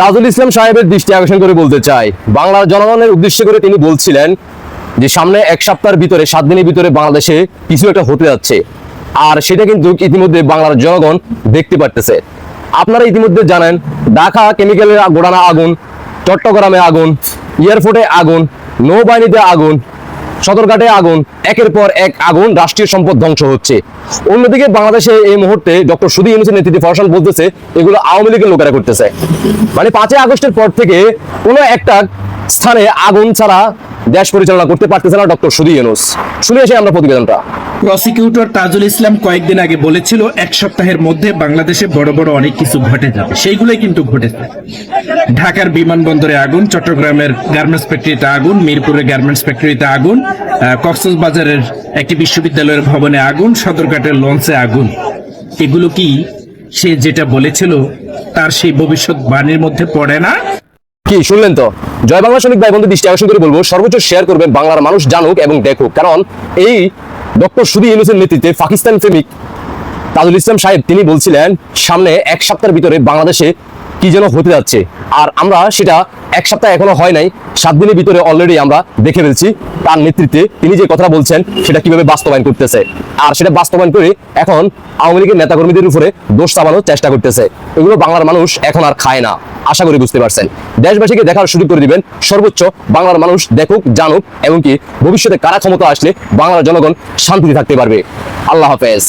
তাজুল ইসলাম সাহেবের দৃষ্টি আকর্ষণ করে বলতে চাই, বাংলার জনগণের উদ্দেশ্য করে তিনি বলছিলেন যে সামনে এক সপ্তাহের ভিতরে, সাত দিনের ভিতরে বাংলাদেশে কিছু একটা হতে যাচ্ছে। আর সেটা কিন্তু ইতিমধ্যে বাংলার জনগণ দেখতে পারতেছে। আপনারা ইতিমধ্যে জানেন, ঢাকা কেমিক্যালের গোড়ানা আগুন, চট্টগ্রামে আগুন, এয়ারপোর্টে আগুন, নৌবাহিনীতে আগুন সদরঘাটে আগুন। একের পর এক আগুন রাষ্ট্রীয় সম্পদ ধ্বংস হচ্ছে। অন্যদিকে বাংলাদেশে এই মুহূর্তে ডক্টর সুদী ইউনুসের নেতৃত্বে ফরসান বলতেছে, এগুলো আওয়ামী লীগের লোকেরা করতেছে। মানে পাঁচই আগস্টের পর থেকে কোনো একটা স্থানে আগুন ছাড়া দেশ পরিচালনা করতে পারতেছে না ডক্টর সুদী ইউনুস। শুনে এসে আমরা প্রতিবেদনটা। প্রসিকিউটর তাজুল ইসলাম কয়েকদিন আগে বলেছিল, এক সপ্তাহের মধ্যে বাংলাদেশে বড় বড় অনেক কিছু ঘটে যাবে। সেইগুলোই কিন্তু ঘটেছে। ঢাকার বিমানবন্দরে আগুন, চট্টগ্রামের গার্মেন্টস ফ্যাক্টরিতে আগুন মিরপুরের গার্মেন্টস ফ্যাক্টরিতে আগুন কক্সবাজারের একটি বিশ্ববিদ্যালয়ের ভবনে আগুন, সদরঘাটের লঞ্চে আগুন। এগুলো কি সে যেটা বলেছিল, তার সেই ভবিষ্যৎ বাণীর মধ্যে পড়ে না? কি, শুনলেন তো? জয় বাংলা সৈনিক ভাই বন্ধু দৃষ্টি আকর্ষণ করে বলব, সর্বোচ্চ শেয়ার করবেন বাংলার মানুষ জানুক এবং দেখুক। কারণ এই ডক্টর সুদী ইউনুসের নেতৃত্বে পাকিস্তান প্রেমিক তাজুল ইসলাম সাহেব, তিনি বলছিলেন, সামনে এক সপ্তাহের ভিতরে বাংলাদেশে কি যেন হতে যাচ্ছে। আর আমরা সেটা এক সপ্তাহ এখনও হয় নাই, সাত দিনের ভিতরে অলরেডি আমরা দেখে ফেলছি। তার নেতৃত্বে তিনি যে কথা বলছেন, সেটা কীভাবে বাস্তবায়ন করতেছে। আর সেটা বাস্তবায়ন করে এখন আওয়ামী লীগের নেতাকর্মীদের উপরে দোষ চাপানোর চেষ্টা করতেছে। এগুলো বাংলার মানুষ এখন আর খায় না। আশা করি বুঝতে পারছেন। দেশবাসীকে দেখার সুযোগ করে দিবেন, সর্বোচ্চ বাংলার মানুষ দেখুক, জানুক এমনকি ভবিষ্যতে কারা ক্ষমতা আসলে বাংলার জনগণ শান্তিতে থাকতে পারবে। আল্লাহ হাফেজ।